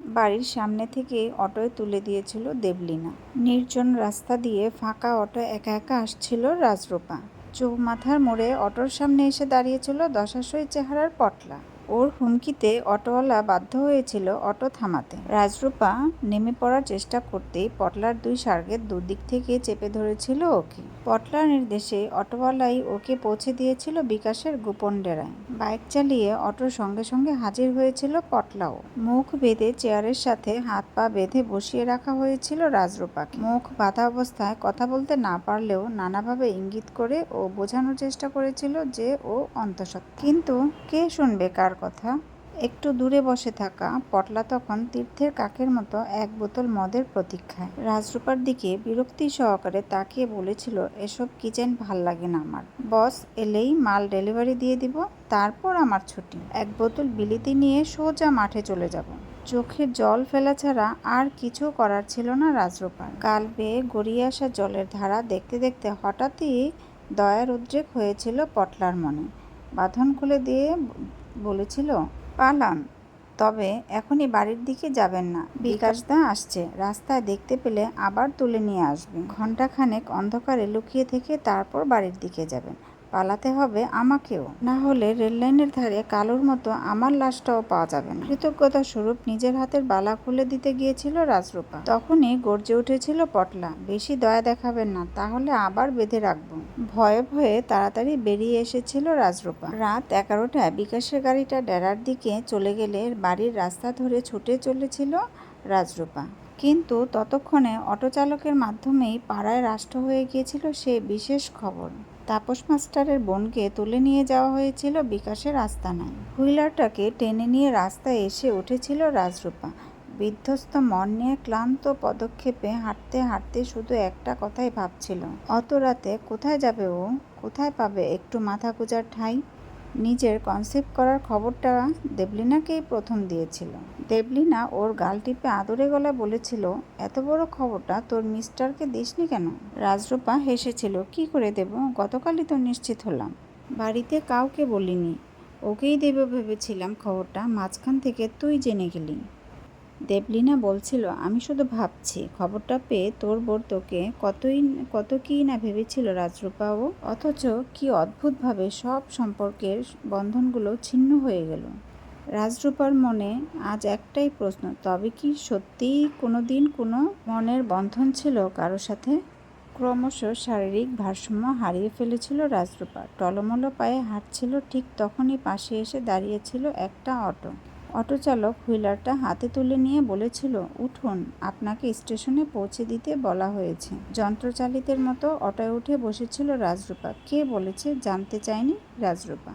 বাড়ির সামনে থেকে অটোয় তুলে দিয়েছিল দেবলীনা। নির্জন রাস্তা দিয়ে ফাঁকা অটো একা একা আসছিল রাজরূপা। চৌমাথার মোড়ে অটোর সামনে এসে দাঁড়িয়েছিল দশাশয় চেহারার পটলা। ওর হুমকিতে অটোওয়ালা বাধ্য হয়েছিল অটো থামাতে। রাজরূপা নেমে পড়ার চেষ্টা করতেই পটলার দুই সার্গের দুদিক থেকে চেপে ধরেছিল ওকে। পটলার নির্দেশে অটোওয়ালাই ওকে পৌঁছে দিয়েছিল বিকাশের গোপন ডেরায়। বাইক চালিয়ে অটোর সঙ্গে সঙ্গে হাজির হয়েছিল পটলাও। মুখ বেঁধে চেয়ারের সাথে হাত পা বেঁধে বসিয়ে রাখা হয়েছিল রাজরূপাকে। মুখ বাঁধা অবস্থায় কথা বলতে না পারলেও নানাভাবে ইঙ্গিত করে ও বোঝানোর চেষ্টা করেছিল যে ও অন্তঃসত্ত্বা। কিন্তু কে শুনবে কার কথা, একটু দূরে বসে থাকা পটলা তখন তীর্থের কাকের মতো এক বোতল মদের প্রতীক্ষায়। রাজরূপার দিকে বিরক্তি সহকারে তাকিয়ে বলেছিল, এসব কিচেন ভালো লাগে না আমার। বস, এলেই মাল ডেলিভারি দিয়ে দিব, তারপর আমার ছুটি। এক বোতল বিলিতি নিয়ে সোজা মাঠে চলে যাব। চোখে জল ফেলা ছাড়া আর কিছু করার ছিল না রাজরূপার। কাল বেয়ে গড়িয়ে আসা জলের ধারা দেখতে দেখতে হঠাৎই দয়ার উদ্রেক হয়েছিল পটলার মনে। বাঁধন খুলে দিয়ে বলেছিল, পালান, তবে এখনই বাড়ির দিকে যাবেন না। বিকাশদা আসছে, রাস্তায় দেখতে পেলে আবার তুলে নিয়ে আসবেন ঘন্টাখানেক অন্ধকারে লুকিয়ে থেকে তারপর বাড়ির দিকে যাবেন। পালাতে হবে আমাকেও। না হলে রেললাইনের ধারে কালোর মতো আমার লাশটাও পাওয়া যাবে না। কৃতজ্ঞতা স্বরূপ নিজের হাতের বালা খুলে দিতে গিয়েছিল রাজরূপা। তখনই গর্জে উঠেছিল পটলা, বেশি দয়া দেখাবেন না, তাহলে আবার বেঁধে রাখব। ভয়ে ভয়ে তাড়াতাড়ি বেরিয়ে এসেছিল রাজরূপা। রাত এগারোটায় বিকাশের গাড়িটা ডেরার দিকে চলে গেলে বাড়ির রাস্তা ধরে ছুটে চলেছিল রাজরূপা। কিন্তু ততক্ষণে অটো চালকের মাধ্যমেই পাড়ায় রাষ্ট্র হয়ে গিয়েছিল সে বিশেষ খবর। তাপস মাস্টারের বোনকে তুলে নিয়ে যাওয়া হয়েছিল বিকাশের আস্তানায়। হুইলারটাকে টেনে নিয়ে রাস্তায় এসে উঠেছিল রাজরূপা। বিধ্বস্ত মন নিয়ে ক্লান্ত পদক্ষেপে হাঁটতে হাঁটতে শুধু একটা কথাই ভাবছিল। অত রাতে কোথায় যাবে ও? কোথায় পাবে একটু মাথা গুজার ঠাঁই? নিজের কনসেপ্ট করার খবরটা দেবলিনাকেই প্রথম দিয়েছিল। দেবলিনা ওর গাল টিপে আদরে গলা বলেছিল, এত বড় খবরটা তোর মিস্টারকে দিসনি কেন? রাজরূপা হেসেছিল, কি করে দেব? গতকালই তো নিশ্চিত হলাম। বাড়িতে কাউকে বলিনি। ওকেই দেবে ভেবেছিলাম খবরটা। মাঝখান থেকে তুই জেনে গেলি। দেবলিনা বলছিল, আমি শুধু ভাবছি, খবরটা পেয়ে তোর বোর তোকে কতই কত কী না ভেবেছিল রাজরূপাও। অথচ কি অদ্ভুতভাবে সব সম্পর্কের বন্ধনগুলো ছিন্ন হয়ে গেল। রাজরূপার মনে আজ একটাই প্রশ্ন, তবে কি সত্যিই কোনো দিন কোনো মনের বন্ধন ছিল কারও সাথে? ক্রমশ শারীরিক ভারসাম্য হারিয়ে ফেলেছিল রাজরূপা। টলমলো পায়ে হাঁটছিল, ঠিক তখনই পাশে এসে দাঁড়িয়েছিল একটা অটো। অটো চালক হুইলারটা হাতে তুলে নিয়ে বলেছিল, উঠুন, আপনাকে স্টেশনে পৌঁছে দিতে বলা হয়েছে। যন্ত্রচালিতের মতো অটোয় উঠে বসেছিল রাজরূপা। কে বলেছে? জানতে চায়নি রাজরূপা।